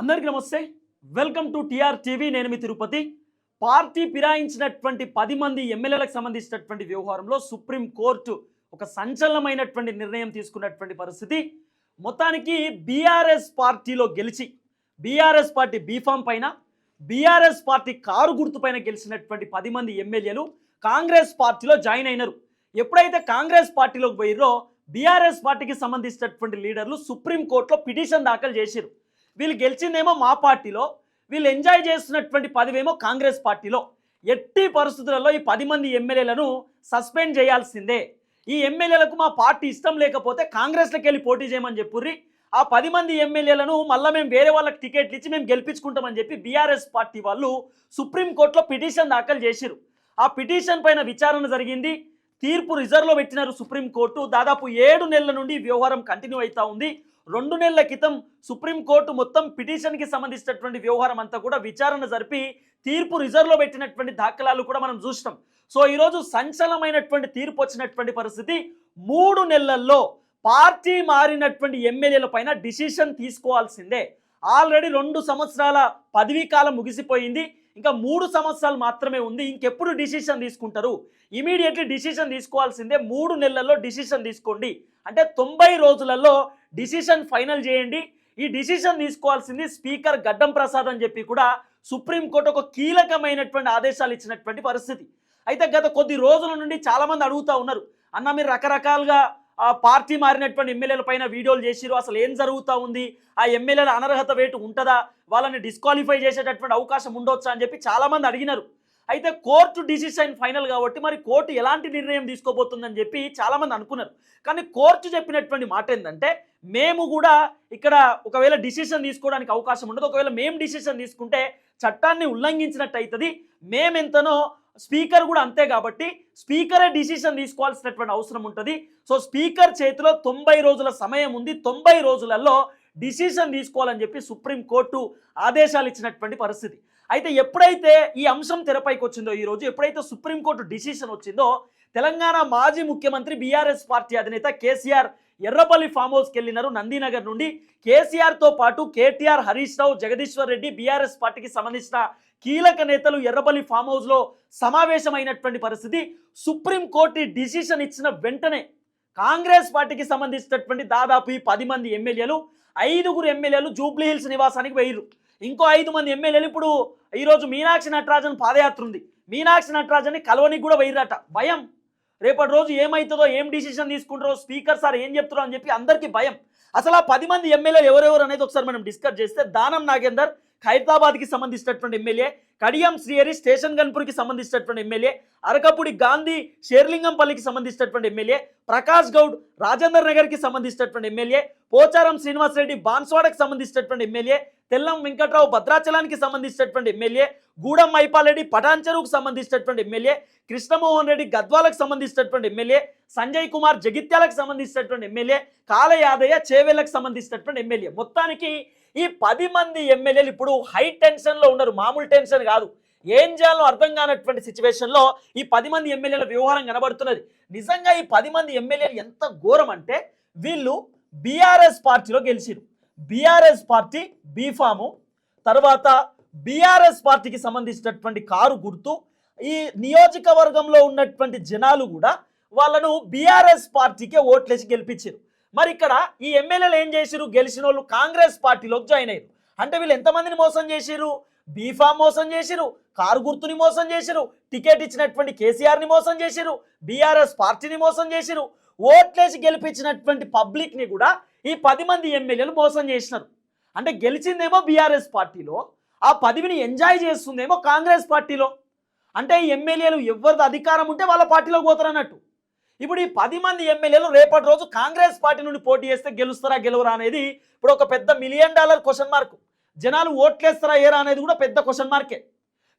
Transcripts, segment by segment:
అందరికీ నమస్తే. Welcome to TR TV నేను మీ తిరుపతి. పార్టీ ఫిరాయించినటువంటి పది మంది ఎమ్మెల్యేలకు సంబంధించినటువంటి వ్యవహారంలో సుప్రీం కోర్టు ఒక సంచలనమైనటువంటి నిర్ణయం తీసుకున్నటువంటి పరిస్థితి. మొత్తానికి బీఆర్ఎస్ పార్టీలో గెలిచి బీఆర్ఎస్ పార్టీ బీఫామ్ పైన బీఆర్ఎస్ పార్టీ కారు గుర్తు పైన గెలిచినటువంటి పది మంది ఎమ్మెల్యేలు కాంగ్రెస్ పార్టీలో జాయిన్ అయినారు. ఎప్పుడైతే కాంగ్రెస్ పార్టీలోకి పోయిర్రో బీఆర్ఎస్ పార్టీకి సంబంధించినటువంటి లీడర్లు సుప్రీంకోర్టులో పిటిషన్ దాఖలు చేశారు వీళ్ళు గెలిచిందేమో మా పార్టీలో వీళ్ళు ఎంజాయ్ చేస్తున్నటువంటి పదవేమో కాంగ్రెస్ పార్టీలో. ఎట్టి పరిస్థితులలో ఈ పది మంది ఎమ్మెల్యేలను సస్పెండ్ చేయాల్సిందే. ఈ ఎమ్మెల్యేలకు మా పార్టీ ఇష్టం లేకపోతే కాంగ్రెస్లోకి వెళ్ళి పోటీ చేయమని చెప్పుర్రి. ఆ పది మంది ఎమ్మెల్యేలను మళ్ళీ మేము వేరే వాళ్ళకి టికెట్లు ఇచ్చి మేము గెలిపించుకుంటామని చెప్పి బీఆర్ఎస్ పార్టీ వాళ్ళు సుప్రీంకోర్టులో పిటిషన్ దాఖలు చేసిరు ఆ పిటిషన్ పైన విచారణ జరిగింది. తీర్పు రిజర్వ్లో పెట్టినారు సుప్రీంకోర్టు దాదాపు ఏడు నెలల నుండి వ్యవహారం కంటిన్యూ అవుతా ఉంది. రెండు నెలల క్రితం సుప్రీంకోర్టు మొత్తం పిటిషన్కి సంబంధించినటువంటి వ్యవహారం అంతా కూడా విచారణ జరిపి తీర్పు రిజర్వ్లో పెట్టినటువంటి దాఖలాలు కూడా మనం చూసినాం. సో ఈరోజు సంచలనమైనటువంటి తీర్పు వచ్చినటువంటి పరిస్థితి మూడు నెలల్లో పార్టీ మారినటువంటి ఎమ్మెల్యేల పైన డిసిషన్ తీసుకోవాల్సిందే. ఆల్రెడీ రెండు సంవత్సరాల పదవీ కాలం ముగిసిపోయింది. ఇంకా మూడు సంవత్సరాలు మాత్రమే ఉంది. ఇంకెప్పుడు డిసిషన్ తీసుకుంటారు? ఇమీడియట్లీ డిసిషన్ తీసుకోవాల్సిందే. మూడు నెలల్లో డిసిషన్ తీసుకోండి. అంటే తొంభై రోజులలో డిసిషన్ ఫైనల్ చేయండి. ఈ డిసిషన్ తీసుకోవాల్సింది స్పీకర్ గడ్డం ప్రసాద్ అని చెప్పి కూడా సుప్రీంకోర్టు ఒక కీలకమైనటువంటి ఆదేశాలు ఇచ్చినటువంటి పరిస్థితి. అయితే గత కొద్ది రోజుల నుండి చాలామంది అడుగుతా ఉన్నారు. అన్న మీరు రకరకాలుగా పార్టీ మారినటువంటి ఎమ్మెల్యేల పైన వీడియోలు చేసిరు అసలు ఏం జరుగుతూ ఉంది? ఆ ఎమ్మెల్యేల అనర్హత వేటు ఉంటుందా? వాళ్ళని డిస్క్వాలిఫై చేసేటటువంటి అవకాశం ఉండొచ్చా అని చెప్పి చాలామంది అడిగినారు. అయితే కోర్టు డిసిషన్ ఫైనల్ కాబట్టి మరి కోర్టు ఎలాంటి నిర్ణయం తీసుకోబోతుందని చెప్పి చాలామంది అనుకున్నారు. కానీ కోర్టు చెప్పినటువంటి మాట ఏంటంటే మేము కూడా ఇక్కడ ఒకవేళ డిసిషన్ తీసుకోవడానికి అవకాశం ఉండదు. ఒకవేళ మేము డిసిషన్ తీసుకుంటే చట్టాన్ని ఉల్లంఘించినట్టు అవుతుంది మేమెంతనో స్పీకర్ కూడా అంతే కాబట్టి స్పీకరే డిసిషన్ తీసుకోవాల్సినటువంటి అవసరం ఉంటుంది. సో స్పీకర్ చేతిలో తొంభై రోజుల సమయం ఉంది. తొంభై రోజులలో డిసిషన్ తీసుకోవాలని చెప్పి సుప్రీంకోర్టు ఆదేశాలు ఇచ్చినటువంటి పరిస్థితి. అయితే ఎప్పుడైతే ఈ అంశం తెరపైకి వచ్చిందో ఈరోజు ఎప్పుడైతే సుప్రీంకోర్టు డిసిషన్ వచ్చిందో తెలంగాణ మాజీ ముఖ్యమంత్రి బీఆర్ఎస్ పార్టీ అధినేత కేసీఆర్ ఎర్రపల్లి ఫామ్ హౌస్కి వెళ్ళినారు నందీనగర్ నుండి. కేసీఆర్తో పాటు కేటీఆర్ హరీష్ రావు జగదీశ్వర్ రెడ్డి బీఆర్ఎస్ పార్టీకి సంబంధించిన కీలక నేతలు ఎర్రపల్లి ఫామ్ హౌస్లో సమావేశమైనటువంటి పరిస్థితి. సుప్రీంకోర్టు డిసిషన్ ఇచ్చిన వెంటనే కాంగ్రెస్ పార్టీకి సంబంధించినటువంటి దాదాపు ఈ పది మంది ఎమ్మెల్యేలు ఐదుగురు ఎమ్మెల్యేలు జూబ్లీహిల్స్ నివాసానికి వెయ్యరు ఇంకో ఐదు మంది ఎమ్మెల్యేలు ఇప్పుడు ఈరోజు మీనాక్షి నటరాజన్ పాదయాత్ర ఉంది మీనాక్షి నటరాజన్ని కలవనికి కూడా వెయ్యరట భయం. రేపటి రోజు ఏమవుతుందో ఏం డిసిషన్ తీసుకుంటారో స్పీకర్ సార్ ఏం చెప్తారో అని చెప్పి అందరికీ భయం. అసలు ఆ పది మంది ఎమ్మెల్యేలు ఎవరెవరు అనేది ఒకసారి మనం డిస్కస్ చేస్తే దానం నాగేందర్ ఖైరతాబాద్కి సంబంధించినటువంటి ఎమ్మెల్యే కడియం శ్రీహరి స్టేషన్ గన్పూర్కి సంబంధించినటువంటి ఎమ్మెల్యే అరకపుడి గాంధీ షేర్లింగంపల్లికి సంబంధించినటువంటి ఎమ్మెల్యే ప్రకాష్ గౌడ్ రాజేందర్ నగర్కి సంబంధించినటువంటి ఎమ్మెల్యే పోచారం శ్రీనివాసరెడ్డి బాన్స్వాడకి సంబంధించినటువంటి ఎమ్మెల్యే తెల్లం వెంకట్రావు భద్రాచలానికి సంబంధించినటువంటి ఎమ్మెల్యే గూడెం మైపాలరెడ్డి పటాన్చెరువుకు సంబంధించినటువంటి ఎమ్మెల్యే కృష్ణమోహన్ రెడ్డి గద్వాలకు సంబంధించినటువంటి ఎమ్మెల్యే సంజయ్ కుమార్ జగిత్యాలకు సంబంధించినటువంటి ఎమ్మెల్యే కాల యాదయ్య చేవేళ్ళకు సంబంధించినటువంటి ఎమ్మెల్యే. మొత్తానికి ఈ పది మంది ఎమ్మెల్యేలు ఇప్పుడు హై టెన్షన్లో ఉన్నారు. మామూలు టెన్షన్ కాదు. ఏం చేయాలో అర్థం కానటువంటి సిచ్యువేషన్లో ఈ పది మంది ఎమ్మెల్యేల వ్యవహారం కనబడుతున్నది. నిజంగా ఈ పది మంది ఎమ్మెల్యేలు ఎంత ఘోరం అంటే వీళ్ళు బీఆర్ఎస్ పార్టీలో గెలిచిరు. బీఆర్ఎస్ పార్టీ బీఫాము తర్వాత బీఆర్ఎస్ పార్టీకి సంబంధించినటువంటి కారు గుర్తు ఈ నియోజకవర్గంలో ఉన్నటువంటి జనాలు కూడా వాళ్ళను బీఆర్ఎస్ పార్టీకే ఓట్లేసి గెలిపించారు. మరి ఇక్కడ ఈ ఎమ్మెల్యేలు ఏం చేసిరు గెలిచిన వాళ్ళు కాంగ్రెస్ పార్టీలోకి జాయిన్ అయ్యారు అంటే వీళ్ళు ఎంతమందిని మోసం చేసిరు బీఫామ్ మోసం చేసిరు కారు గుర్తుని మోసం చేసిరు టికెట్ ఇచ్చినటువంటి కేసీఆర్ని మోసం చేసిరు బీఆర్ఎస్ పార్టీని మోసం చేసిరు ఓట్లేసి గెలిపించినటువంటి పబ్లిక్ని కూడా ఈ పది మంది ఎమ్మెల్యేలు మోసం చేసినారు. అంటే గెలిచిందేమో బీఆర్ఎస్ పార్టీలో ఆ పదవిని ఎంజాయ్ చేస్తుందేమో కాంగ్రెస్ పార్టీలో. అంటే ఈ ఎమ్మెల్యేలు ఎవరిది అధికారం ఉంటే వాళ్ళ పార్టీలోకి పోతారు అన్నట్టు. ఇప్పుడు ఈ పది మంది ఎమ్మెల్యేలు రేపటి రోజు కాంగ్రెస్ పార్టీ నుండి పోటీ చేస్తే గెలుస్తారా గెలవరా అనేది ఇప్పుడు ఒక పెద్ద మిలియన్ డాలర్ క్వశ్చన్ మార్క్ జనాలు ఓట్లేస్తారా ఏరా అనేది కూడా పెద్ద క్వశ్చన్ మార్కే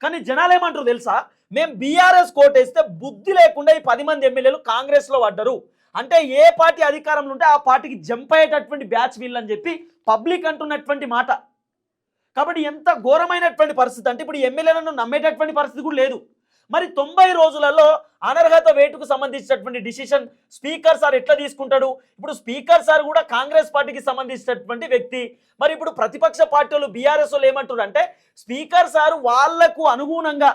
కానీ జనాలు ఏమంటారు తెలుసా? మేము బీఆర్ఎస్ కోటేస్తే బుద్ధి లేకుండా ఈ పది మంది ఎమ్మెల్యేలు కాంగ్రెస్లో పడ్డరు. అంటే ఏ పార్టీ అధికారంలో ఉంటే ఆ పార్టీకి జంప్ అయ్యేటటువంటి బ్యాచ్ వీళ్ళని చెప్పి పబ్లిక్ అంటున్నటువంటి మాట. కాబట్టి ఎంత ఘోరమైనటువంటి పరిస్థితి అంటే ఇప్పుడు ఎమ్మెల్యేలను నమ్మేటటువంటి పరిస్థితి కూడా లేదు. మరి తొంభై రోజులలో అనర్హత వేటుకు సంబంధించినటువంటి డిసిషన్ స్పీకర్ సార్ ఎట్లా తీసుకుంటాడు? ఇప్పుడు స్పీకర్ సార్ కూడా కాంగ్రెస్ పార్టీకి సంబంధించినటువంటి వ్యక్తి. మరి ఇప్పుడు ప్రతిపక్ష పార్టీలు బీఆర్ఎస్ వాళ్ళు ఏమంటారు అంటే స్పీకర్ సార్ వాళ్ళకు అనుగుణంగా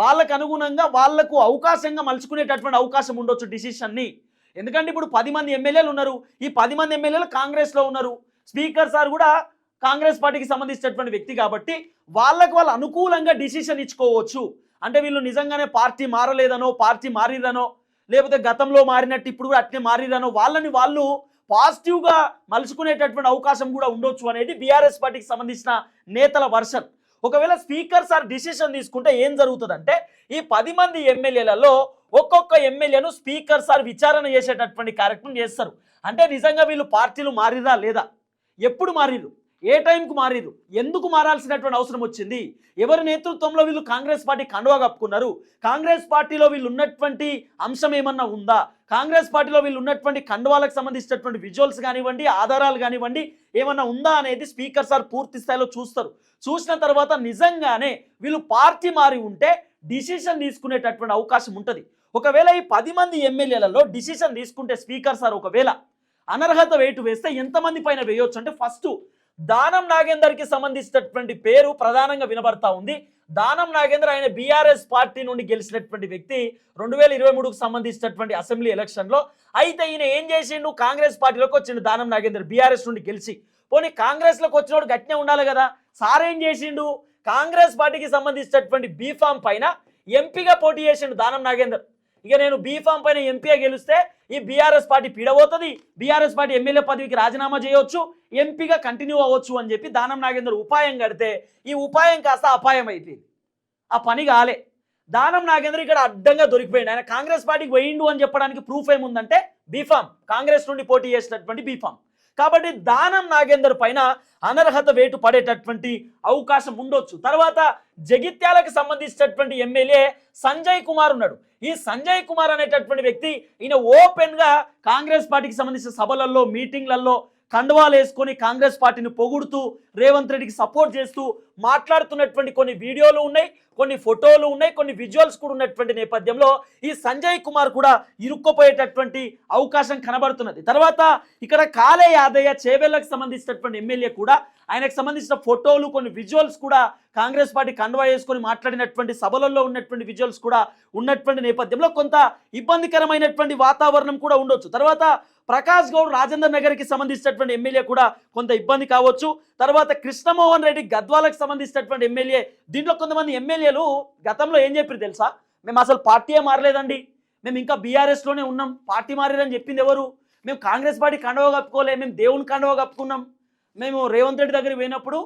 వాళ్ళకు అనుగుణంగా వాళ్ళకు అవకాశంగా మలుచుకునేటటువంటి అవకాశం ఉండొచ్చు డిసిషన్ని ఎందుకంటే ఇప్పుడు పది మంది ఎమ్మెల్యేలు ఉన్నారు. ఈ పది మంది ఎమ్మెల్యేలు కాంగ్రెస్లో ఉన్నారు. స్పీకర్ సార్ కూడా కాంగ్రెస్ పార్టీకి సంబంధించినటువంటి వ్యక్తి కాబట్టి వాళ్ళకు వాళ్ళు అనుకూలంగా డిసిషన్ ఇచ్చుకోవచ్చు. అంటే వీళ్ళు నిజంగానే పార్టీ మారలేదనో పార్టీ మారిరనో లేకపోతే గతంలో మారినట్టు ఇప్పుడు కూడా అట్నే మారిరనో వాళ్ళని వాళ్ళు పాజిటివ్గా మలుచుకునేటటువంటి అవకాశం కూడా ఉండొచ్చు అనేది బీఆర్ఎస్ పార్టీకి సంబంధించిన నేతల వర్షన్. ఒకవేళ స్పీకర్ సార్ డిసిషన్ తీసుకుంటే ఏం జరుగుతుందంటే ఈ పది మంది ఎమ్మెల్యేలలో ఒక్కొక్క ఎమ్మెల్యేను స్పీకర్ సార్ విచారణ చేసేటటువంటి కార్యక్రమం చేస్తారు. అంటే నిజంగా వీళ్ళు పార్టీలు మారిరా లేదా? ఎప్పుడు మారిరు ఏ టైంకు మారిరు ఎందుకు మారాల్సినటువంటి అవసరం వచ్చింది? ఎవరి నేతృత్వంలో వీళ్ళు కాంగ్రెస్ పార్టీ కండువా కప్పుకున్నారు? కాంగ్రెస్ పార్టీలో వీళ్ళు ఉన్నటువంటి అంశం ఏమన్నా ఉందా? కాంగ్రెస్ పార్టీలో వీళ్ళు ఉన్నటువంటి కండువాలకు సంబంధించినటువంటి విజువల్స్ కానివ్వండి ఆధారాలు కానివ్వండి ఏమన్నా ఉందా అనేది స్పీకర్ సార్ పూర్తి స్థాయిలో చూస్తారు. చూసిన తర్వాత నిజంగానే వీళ్ళు పార్టీ మారి ఉంటే డిసిషన్ తీసుకునేటటువంటి అవకాశం ఉంటుంది. ఒకవేళ ఈ పది మంది ఎమ్మెల్యేలలో డిసిషన్ తీసుకుంటే స్పీకర్ సార్ ఒకవేళ అనర్హత వేటు వేస్తే ఎంతమంది పైన వేయొచ్చు? అంటే ఫస్ట్ దానం నాగేందర్కి సంబంధించినటువంటి పేరు ప్రధానంగా వినబడతా ఉంది. దానం నాగేందర్ ఆయన బీఆర్ఎస్ పార్టీ నుండి గెలిచినటువంటి వ్యక్తి రెండు వేల ఇరవై మూడుకు సంబంధించినటువంటి అసెంబ్లీ ఎలక్షన్లో. అయితే ఈయన ఏం చేసిండు? కాంగ్రెస్ పార్టీలోకి వచ్చిండు దానం నాగేందర్ బీఆర్ఎస్ నుండి గెలిచి. పోనీ కాంగ్రెస్లోకి వచ్చినోడు గట్టినే ఉండాలి కదా? సార్ ఏం చేసిండు? కాంగ్రెస్ పార్టీకి సంబంధించినటువంటి బీఫామ్ పైన ఎంపీగా పోటీ చేసిండు దానం నాగేందర్. ఇక నేను బీఫామ్ పైన ఎంపీగా గెలిస్తే ఈ బీఆర్ఎస్ పార్టీ పీడబోతుంది. బీఆర్ఎస్ పార్టీ ఎమ్మెల్యే పదవికి రాజీనామా చేయవచ్చు ఎంపీగా కంటిన్యూ అవ్వచ్చు అని చెప్పి దానం నాగేందర్ ఉపాయం కడితే ఈ ఉపాయం కాస్త అపాయం అయిపోయింది. ఆ పని కాలే. దానం నాగేందర్ ఇక్కడ అడ్డంగా దొరికిపోయింది ఆయన కాంగ్రెస్ పార్టీకి పోయిండు అని చెప్పడానికి ప్రూఫ్ ఏముందంటే బీఫామ్ కాంగ్రెస్ నుండి పోటీ చేసినటువంటి బీఫామ్ కాబట్టి దానం నాగేందర్ పైన అనర్హత వేటు పడేటటువంటి అవకాశం ఉండొచ్చు. తర్వాత జగిత్యాలకు సంబంధించినటువంటి ఎమ్మెల్యే సంజయ్ కుమార్ ఉన్నాడు. ఈ సంజయ్ కుమార్ అనేటటువంటి వ్యక్తి ఈయన ఓపెన్గా కాంగ్రెస్ పార్టీకి సంబంధించిన సభలలో మీటింగ్లలో కండువాలు వేసుకొని కాంగ్రెస్ పార్టీని పొగుడుతూ రేవంత్ రెడ్డికి సపోర్ట్ చేస్తూ మాట్లాడుతున్నటువంటి కొన్ని వీడియోలు ఉన్నాయి కొన్ని ఫోటోలు ఉన్నాయి కొన్ని విజువల్స్ కూడా ఉన్నటువంటి నేపథ్యంలో ఈ సంజయ్ కుమార్ కూడా ఇరుక్కుపోయేటటువంటి అవకాశం కనబడుతున్నది. తర్వాత ఇక్కడ కాలే యాదయ్య చేవెళ్ళకు సంబంధించినటువంటి ఎమ్మెల్యే కూడా ఆయనకు సంబంధించిన ఫోటోలు కొన్ని విజువల్స్ కూడా కాంగ్రెస్ పార్టీ కండువా వేసుకొని మాట్లాడినటువంటి సభలలో ఉన్నటువంటి విజువల్స్ కూడా ఉన్నటువంటి నేపథ్యంలో కొంత ఇబ్బందికరమైనటువంటి వాతావరణం కూడా ఉండొచ్చు. తర్వాత ప్రకాష్ గౌడ్ రాజేందర్ నగర్కి సంబంధించినటువంటి ఎమ్మెల్యే కూడా కొంత ఇబ్బంది కావచ్చు. తర్వాత కృష్ణమోహన్ రెడ్డి గద్వాలకు సంబంధించినటువంటి ఎమ్మెల్యే. దీంట్లో కొంతమంది ఎమ్మెల్యేలు గతంలో ఏం చెప్పారు తెలుసా? మేము అసలు పార్టీయే మారలేదండి. మేము ఇంకా బీఆర్ఎస్లోనే ఉన్నాం. పార్టీ మారారని చెప్పింది ఎవరు? మేము కాంగ్రెస్ పార్టీ కండవ కప్పుకోలే. మేము దేవుని కండవ కప్పుకున్నాం. మేము రేవంత్ రెడ్డి దగ్గర పోయినప్పుడు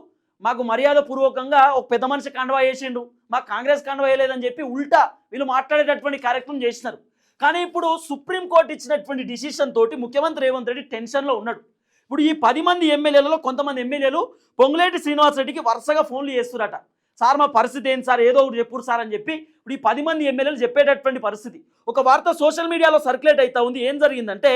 మాకు మర్యాద పూర్వకంగా ఒక పెద్ద మనిషి కండవా వేసిండు. మాకు కాంగ్రెస్ కండవా వేయలేదని చెప్పి ఉల్టా వీళ్ళు మాట్లాడేటటువంటి కార్యక్రమం చేసినారు. కానీ ఇప్పుడు సుప్రీంకోర్టు ఇచ్చినటువంటి డిసిషన్ తోటి ముఖ్యమంత్రి రేవంత్ రెడ్డి టెన్షన్లో ఉన్నాడు. ఇప్పుడు ఈ పది మంది ఎమ్మెల్యేలలో కొంతమంది ఎమ్మెల్యేలు పొంగులేటి శ్రీనివాస్ రెడ్డికి వరుసగా ఫోన్లు చేస్తున్నారట సార్ మా పరిస్థితి ఏంటి సార్? ఏదో ఒకటి చెప్పురు సార్ అని చెప్పి ఇప్పుడు ఈ పది మంది ఎమ్మెల్యేలు చెప్పేటటువంటి పరిస్థితి. ఒక వార్త సోషల్ మీడియాలో సర్క్యులేట్ అవుతా ఉంది. ఏం జరిగిందంటే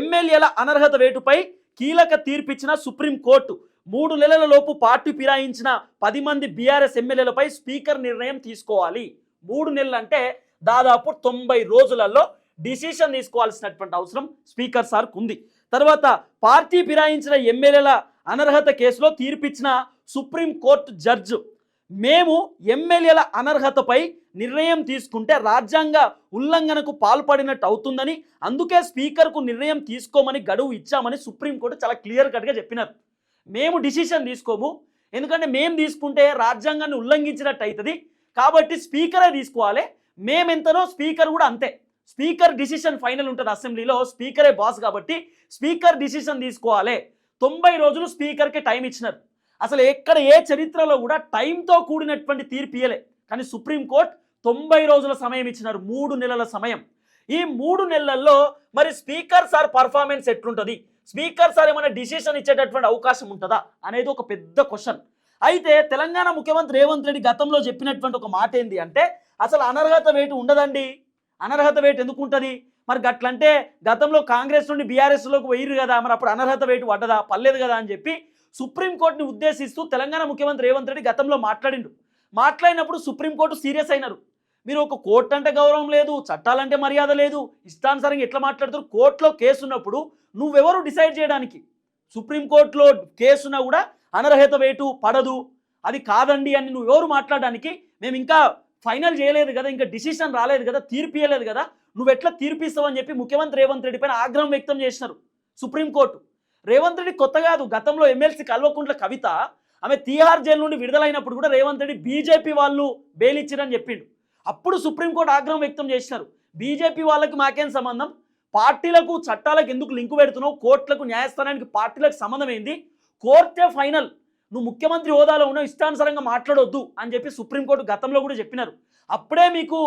ఎమ్మెల్యేల అనర్హత వేటుపై కీలక తీర్పిచ్చిన సుప్రీంకోర్టు మూడు నెలల లోపు పార్టీ ఫిరాయించిన పది మంది బీఆర్ఎస్ ఎమ్మెల్యేలపై స్పీకర్ నిర్ణయం తీసుకోవాలి. మూడు నెలలు అంటే దాదాపు తొంభై రోజులలో డిసిషన్ తీసుకోవాల్సినటువంటి అవసరం స్పీకర్ సార్కు ఉంది తర్వాత పార్టీ ఫిరాయించిన ఎమ్మెల్యేల అనర్హత కేసులో తీర్పిచ్చిన సుప్రీంకోర్టు జడ్జు. మేము ఎమ్మెల్యేల అనర్హతపై నిర్ణయం తీసుకుంటే రాజ్యాంగ ఉల్లంఘనకు పాల్పడినట్టు అవుతుందని అందుకే స్పీకర్కు నిర్ణయం తీసుకోమని గడువు ఇచ్చామని సుప్రీంకోర్టు చాలా క్లియర్ కట్గా చెప్పినారు. మేము డిసిషన్ తీసుకోము ఎందుకంటే మేము తీసుకుంటే రాజ్యాంగాన్ని ఉల్లంఘించినట్టు అవుతుంది కాబట్టి స్పీకరే తీసుకోవాలి మేమెంతనో స్పీకర్ కూడా అంతే. స్పీకర్ డిసిషన్ ఫైనల్ ఉంటుంది అసెంబ్లీలో స్పీకరే బాస్ కాబట్టి స్పీకర్ డిసిషన్ తీసుకోవాలి. తొంభై రోజులు స్పీకర్కి టైం ఇచ్చినారు. అసలు ఎక్కడ ఏ చరిత్రలో కూడా టైంతో కూడినటువంటి తీర్పు ఇయ్యలే. కానీ సుప్రీంకోర్టు తొంభై రోజుల సమయం ఇచ్చినారు మూడు నెలల సమయం. ఈ మూడు నెలల్లో మరి స్పీకర్ సార్ పర్ఫార్మెన్స్ ఎట్లుంటుంది? స్పీకర్ సార్ ఏమైనా డిసిషన్ ఇచ్చేటటువంటి అవకాశం ఉంటుందా? అనేది ఒక పెద్ద క్వశ్చన్. అయితే తెలంగాణ ముఖ్యమంత్రి రేవంత్ రెడ్డి గతంలో చెప్పినటువంటి ఒక మాట ఏంది అంటే అసలు అనర్హత వేటు ఉండదండి. అనర్హత వేటు ఎందుకు ఉంటుంది మరి గట్లంటే గతంలో కాంగ్రెస్ నుండి బీఆర్ఎస్లోకి వేయరు కదా మరి అప్పుడు అనర్హత వేటు పడ్డదా పర్లేదు కదా అని చెప్పి సుప్రీంకోర్టుని ఉద్దేశిస్తూ తెలంగాణ ముఖ్యమంత్రి రేవంత్ రెడ్డి గతంలో మాట్లాడిండు. మాట్లాడినప్పుడు సుప్రీంకోర్టు సీరియస్ అయినారు. మీరు ఒక కోర్టు అంటే గౌరవం లేదు చట్టాలంటే మర్యాద లేదు ఇష్టానుసారంగా ఎట్లా మాట్లాడుతారు? కోర్టులో కేసు ఉన్నప్పుడు నువ్వెవరు డిసైడ్ చేయడానికి? సుప్రీంకోర్టులో కేసున్నా కూడా అనర్హత వేటు పడదు. అది కాదండి అని నువ్వెవరు మాట్లాడడానికి? మేము ఇంకా ఫైనల్ చేయలేదు కదా ఇంకా డిసిషన్ రాలేదు కదా తీర్పు ఇవ్వలేదు కదా నువ్వు ఎట్లా తీర్పిస్తావు అని చెప్పి ముఖ్యమంత్రి రేవంత్ రెడ్డి పైన ఆగ్రహం వ్యక్తం చేసినారు సుప్రీంకోర్టు రేవంత్ రెడ్డి కొత్త కాదు గతంలో ఎమ్మెల్సీ కల్వకుంట్ల కవిత ఆమె తీహార్ జైలు నుండి విడుదలైనప్పుడు కూడా రేవంత్ రెడ్డి బీజేపీ వాళ్ళు బెయిలిచ్చారని చెప్పిండు. అప్పుడు సుప్రీంకోర్టు ఆగ్రహం వ్యక్తం చేసినారు. బీజేపీ వాళ్ళకి మాకేం సంబంధం? పార్టీలకు చట్టాలకు ఎందుకు లింకు పెడుతున్నావు? కోర్టులకు న్యాయస్థానానికి పార్టీలకు సంబంధం ఏంది? కోర్టే ఫైనల్. నువ్వు ముఖ్యమంత్రి హోదాలో ఉన్నావు ఇష్టానుసారంగా మాట్లాడొద్దు అని చెప్పి సుప్రీంకోర్టు గతంలో కూడా చెప్పినారు. అప్పుడే మీకు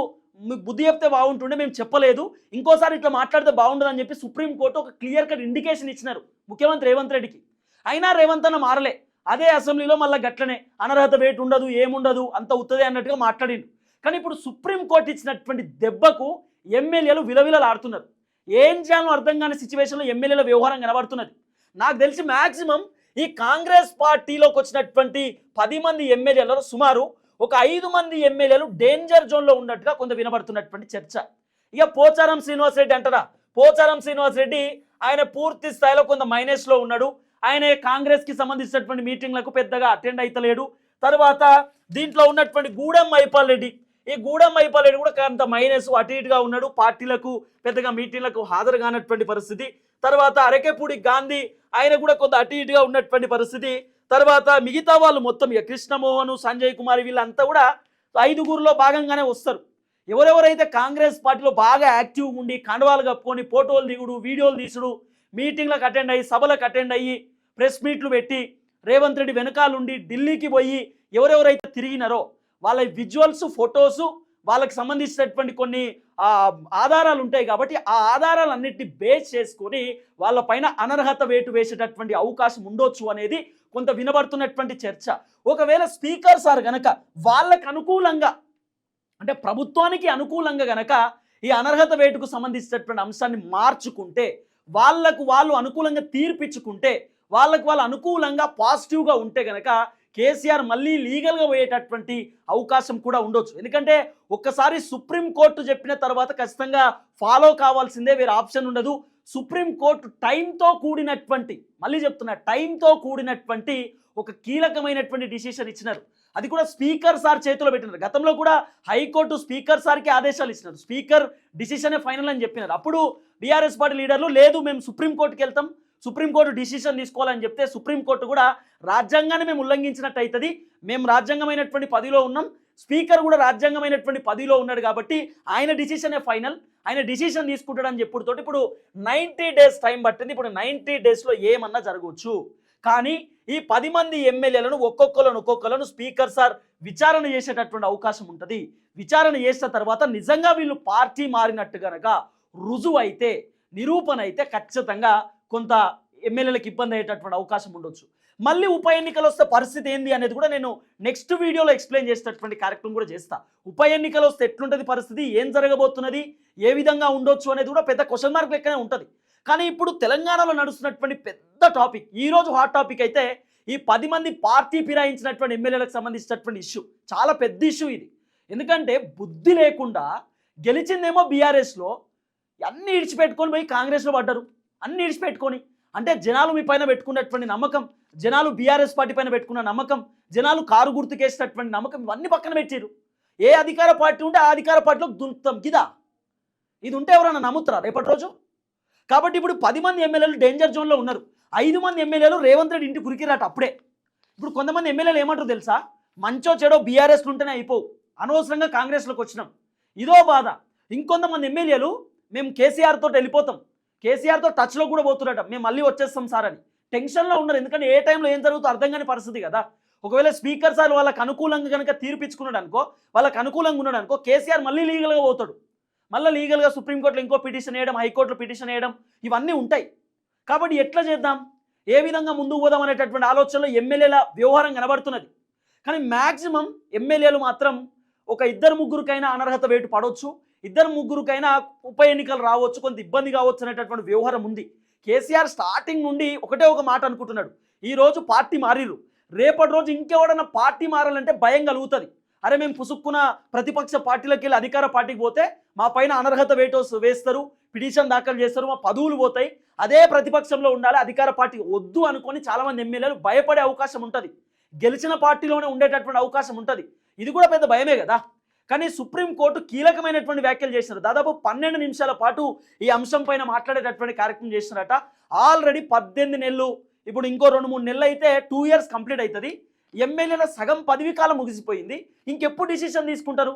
మీకు బుద్ధి చెప్తే బాగుంటుండే మేము చెప్పలేదు. ఇంకోసారి ఇట్లా మాట్లాడితే బాగుండదు అని చెప్పి సుప్రీంకోర్టు ఒక క్లియర్ కట్ ఇండికేషన్ ఇచ్చినారు ముఖ్యమంత్రి రేవంత్ రెడ్డికి. అయినా రేవంత్ అన్న మారలే. అదే అసెంబ్లీలో మళ్ళీ గట్లనే అనర్హత వేటు ఉండదు ఏముండదు అంత ఉత్తదే అన్నట్టుగా మాట్లాడిండు. కానీ ఇప్పుడు సుప్రీంకోర్టు ఇచ్చినటువంటి దెబ్బకు ఎమ్మెల్యేలు విలవిలలాడుతున్నారు. ఏం చేయాలో అర్థం కాని సిచ్యువేషన్లో ఎమ్మెల్యేల వ్యవహారం కనబడుతున్నది. నాకు తెలిసి మ్యాక్సిమం ఈ కాంగ్రెస్ పార్టీలోకి వచ్చినటువంటి పది మంది ఎమ్మెల్యేలలో సుమారు ఒక ఐదు మంది ఎమ్మెల్యేలు డేంజర్ జోన్లో ఉన్నట్టుగా కొంత వినబడుతున్నటువంటి చర్చ. ఇక పోచారం శ్రీనివాస్ రెడ్డి అంటారా? పోచారం శ్రీనివాస్ రెడ్డి ఆయన పూర్తి స్థాయిలో కొంత మైనస్లో ఉన్నాడు. ఆయన కాంగ్రెస్కి సంబంధించినటువంటి మీటింగ్లకు పెద్దగా అటెండ్ అయితలేడు. తర్వాత దీంట్లో ఉన్నటువంటి గూడెం మైపాల్ రెడ్డి. ఈ గూడెం మైపాల్ రెడ్డి కూడా కొంత మైనస్ అటు ఇటుగా ఉన్నాడు. పార్టీలకు పెద్దగా మీటింగ్లకు హాజరు కానటువంటి పరిస్థితి. తర్వాత అరకేపూడి గాంధీ ఆయన కూడా కొంత అటు ఇటుగా ఉన్నటువంటి పరిస్థితి. తర్వాత మిగతా వాళ్ళు మొత్తం ఇక కృష్ణమోహన్ సంజయ్ కుమార్ వీళ్ళంతా కూడా ఐదుగురులో భాగంగానే వస్తారు. ఎవరెవరైతే కాంగ్రెస్ పార్టీలో బాగా యాక్టివ్గా ఉండి కండవాలు కప్పుకొని ఫోటోలు దిగుడు వీడియోలు తీసుడు మీటింగ్లకు అటెండ్ అయ్యి సభలకు అటెండ్ అయ్యి ప్రెస్ మీట్లు పెట్టి రేవంత్ రెడ్డి వెనకాలండి ఢిల్లీకి పోయి ఎవరెవరైతే తిరిగినారో వాళ్ళ విజువల్స్ ఫొటోసు వాళ్ళకి సంబంధించినటువంటి కొన్ని ఆధారాలు ఉంటాయి కాబట్టి ఆ ఆధారాలన్నిటిని బేస్ చేసుకొని వాళ్ళపైన అనర్హత వేటు వేసేటటువంటి అవకాశం ఉండొచ్చు అనేది కొంత వినబడుతున్నటువంటి చర్చ. ఒకవేళ స్పీకర్ సార్ గనక వాళ్ళకు అనుకూలంగా అంటే ప్రభుత్వానికి అనుకూలంగా గనక ఈ అనర్హత వేటుకు సంబంధించినటువంటి అంశాన్ని మార్చుకుంటే వాళ్ళకు వాళ్ళు అనుకూలంగా తీర్పిచ్చుకుంటే వాళ్ళకు వాళ్ళు అనుకూలంగా పాజిటివ్గా ఉంటే గనక కేసీఆర్ మళ్ళీ లీగల్గా పోయేటటువంటి అవకాశం కూడా ఉండొచ్చు. ఎందుకంటే ఒక్కసారి సుప్రీంకోర్టు చెప్పిన తర్వాత ఖచ్చితంగా ఫాలో కావాల్సిందే వేరే ఆప్షన్ ఉండదు. సుప్రీంకోర్టు టైంతో కూడినటువంటి మళ్ళీ చెప్తున్నా టైంతో కూడినటువంటి ఒక కీలకమైనటువంటి డిసిషన్ ఇచ్చినారు. అది కూడా స్పీకర్ సార్ చేతిలో పెట్టినారు. గతంలో కూడా హైకోర్టు స్పీకర్ సార్కి ఆదేశాలు ఇచ్చినారు. స్పీకర్ డిసిషనే ఫైనల్ అని చెప్పినారు. అప్పుడు బీఆర్ఎస్ పార్టీ లీడర్లు లేదు మేము సుప్రీంకోర్టుకి వెళ్తాం సుప్రీంకోర్టు డిసిషన్ తీసుకోవాలని చెప్తే సుప్రీంకోర్టు కూడా రాజ్యాంగాన్ని మేము ఉల్లంఘించినట్టు అవుతుంది మేము రాజ్యాంగమైనటువంటి పదిలో ఉన్నాం. స్పీకర్ కూడా రాజ్యాంగమైనటువంటి పదిలో ఉన్నాడు కాబట్టి ఆయన డిసిషనే ఫైనల్. ఆయన డిసిషన్ తీసుకుంటాడని చెప్పుడుతోటి ఇప్పుడు నైంటీ డేస్ టైం పట్టింది. ఇప్పుడు నైంటీ డేస్లో ఏమన్నా జరగవచ్చు. కానీ ఈ పది మంది ఎమ్మెల్యేలను ఒక్కొక్కలను ఒక్కొక్కలను స్పీకర్ సార్ విచారణ చేసేటటువంటి అవకాశం ఉంటుంది. విచారణ చేసిన తర్వాత నిజంగా వీళ్ళు పార్టీ మారినట్టు గనక రుజువు అయితే నిరూపణ అయితే ఖచ్చితంగా కొంత ఎమ్మెల్యేలకు ఇబ్బంది అయ్యేటటువంటి అవకాశం ఉండొచ్చు. మళ్ళీ ఉప ఎన్నికలు వస్తే పరిస్థితి ఏంది అనేది కూడా నేను నెక్స్ట్ వీడియోలో ఎక్స్ప్లెయిన్ చేసేటటువంటి కార్యక్రమం కూడా చేస్తా. ఉప ఎన్నికలు వస్తే ఎట్లుంటుంది పరిస్థితి? ఏం జరగబోతున్నది? ఏ విధంగా ఉండొచ్చు అనేది కూడా పెద్ద క్వశ్చన్ మార్క్ లెక్కనే ఉంటుంది. కానీ ఇప్పుడు తెలంగాణలో నడుస్తున్నటువంటి పెద్ద టాపిక్ ఈరోజు హాట్ టాపిక్ అయితే ఈ పది మంది పార్టీ ఫిరాయించినటువంటి ఎమ్మెల్యేలకు సంబంధించినటువంటి ఇష్యూ చాలా పెద్ద ఇష్యూ ఇది. ఎందుకంటే బుద్ధి లేకుండా గెలిచిందేమో బీఆర్ఎస్లో అన్నీ ఇడిచిపెట్టుకొని పోయి కాంగ్రెస్లో పడ్డారు. అన్ని ఇడిచిపెట్టుకొని అంటే జనాలు మీ పైన పెట్టుకున్నటువంటి నమ్మకం జనాలు బీఆర్ఎస్ పార్టీ పైన పెట్టుకున్న నమ్మకం జనాలు కారు గుర్తుకేసినటువంటి నమ్మకం ఇవన్నీ పక్కన పెట్టారు ఏ అధికార పార్టీ ఉంటే ఆ అధికార పార్టీలో దుంతాం గిదా. ఇది ఉంటే ఎవరైనా నమ్ముతారా రేపటి రోజు? కాబట్టి ఇప్పుడు పది మంది ఎమ్మెల్యేలు డేంజర్ జోన్లో ఉన్నారు. ఐదు మంది ఎమ్మెల్యేలు రేవంత్ రెడ్డి ఇంటి కురికిరాట అప్పుడే. ఇప్పుడు కొంతమంది ఎమ్మెల్యేలు ఏమంటారు తెలుసా? మంచో చెడో బీఆర్ఎస్లు ఉంటేనే అయిపోవు. అనవసరంగా కాంగ్రెస్లోకి వచ్చినాం. ఇదో బాధ. ఇంకొంతమంది ఎమ్మెల్యేలు మేము కేసీఆర్ తోటి వెళ్ళిపోతాం. కేసీఆర్తో టచ్లో కూడా పోతున్నట మేము మళ్ళీ వచ్చేస్తాం సార్ అని. టెన్షన్లో ఉన్నారు. ఎందుకంటే ఏ టైంలో ఏం జరుగుతుందో అర్థం కాని పరిస్థితి కదా. ఒకవేళ స్పీకర్ సార్ వాళ్ళకి అనుకూలంగా కనుక తీర్పిచ్చుకున్నాడు అనుకో వాళ్ళకి అనుకూలంగా ఉన్నాడు అనుకో కేసీఆర్ మళ్ళీ లీగల్గా పోతాడు. మళ్ళీ లీగల్గా సుప్రీంకోర్టులో ఇంకో పిటిషన్ వేయడం హైకోర్టులో పిటిషన్ వేయడం ఇవన్నీ ఉంటాయి. కాబట్టి ఎట్లా చేద్దాం? ఏ విధంగా ముందుకు పోదాం అనేటటువంటి ఆలోచనలో ఎమ్మెల్యేల వ్యవహారం కనబడుతున్నది. కానీ మ్యాక్సిమం ఎమ్మెల్యేలు మాత్రం ఒక ఇద్దరు ముగ్గురికైనా అనర్హత వేటు పడవచ్చు ఇద్దరు ముగ్గురికైనా ఉప ఎన్నికలు రావచ్చు కొంత ఇబ్బంది కావచ్చు అనేటటువంటి వ్యవహారం ఉంది. కేసీఆర్ స్టార్టింగ్ నుండి ఒకటే ఒక మాట అనుకుంటున్నాడు. ఈరోజు పార్టీ మారిరు రేపటి రోజు ఇంకెవడన్నా పార్టీ మారాలంటే భయం కలుగుతుంది. అరే మేము పుసుక్కున్న ప్రతిపక్ష పార్టీలకు వెళ్ళి అధికార పార్టీకి పోతే మా పైన అనర్హత వేటోస్ వేస్తారు పిటిషన్ దాఖలు చేస్తారు మా పదవులు పోతాయి. అదే ప్రతిపక్షంలో ఉండాలి అధికార పార్టీ వద్దు అనుకొని చాలామంది ఎమ్మెల్యేలు భయపడే అవకాశం ఉంటుంది. గెలిచిన పార్టీలోనే ఉండేటటువంటి అవకాశం ఉంటుంది. ఇది కూడా పెద్ద భయమే కదా? కానీ సుప్రీంకోర్టు కీలకమైనటువంటి వ్యాఖ్యలు చేసినారు. దాదాపు పన్నెండు నిమిషాల పాటు ఈ అంశం పైన మాట్లాడేటటువంటి కార్యక్రమం చేసినారట. ఆల్రెడీ పద్దెనిమిది నెలలు ఇప్పుడు ఇంకో రెండు మూడు నెలలు అయితే టూ ఇయర్స్ కంప్లీట్ అవుతుంది ఎమ్మెల్యేల సగం పదవి కాలం ముగిసిపోయింది. ఇంకెప్పుడు డిసిషన్ తీసుకుంటారు?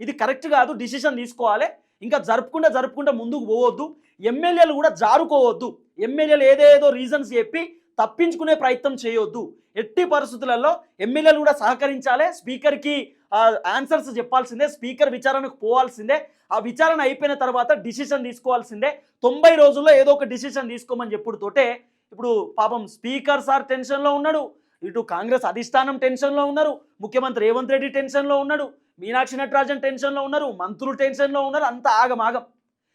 ఇది కరెక్ట్ కాదు డిసిషన్ తీసుకోవాలి. ఇంకా జరుపుకుంటా జరుపుకుంటా ముందుకు పోవద్దు. ఎమ్మెల్యేలు కూడా జారుకోవద్దు. ఎమ్మెల్యేలు ఏదేదో రీజన్స్ చెప్పి తప్పించుకునే ప్రయత్నం చేయొద్దు. ఎట్టి పరిస్థితులలో ఎమ్మెల్యేలు కూడా సహకరించాలి. స్పీకర్కి ఆన్సర్స్ చెప్పాల్సిందే స్పీకర్ విచారణకు పోవాల్సిందే. ఆ విచారణ అయిపోయిన తర్వాత డిసిషన్ తీసుకోవాల్సిందే. తొంభై రోజుల్లో ఏదో ఒక డిసిషన్ తీసుకోమని చెప్పుడుతోటే ఇప్పుడు పాపం స్పీకర్ సార్ టెన్షన్లో ఉన్నాడు. ఇటు కాంగ్రెస్ అధిష్టానం టెన్షన్లో ఉన్నారు. ముఖ్యమంత్రి రేవంత్ రెడ్డి టెన్షన్లో ఉన్నాడు. మీనాక్షి నటరాజన్ టెన్షన్లో ఉన్నారు. మంత్రులు టెన్షన్లో ఉన్నారు. అంత ఆగమాగం.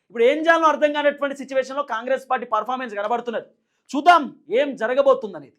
ఇప్పుడు ఏం చేయాలో అర్థం కానటువంటి సిచ్యువేషన్లో కాంగ్రెస్ పార్టీ పర్ఫార్మెన్స్ కనబడుతున్నది. చూద్దాం ఏం జరగబోతుందనేది.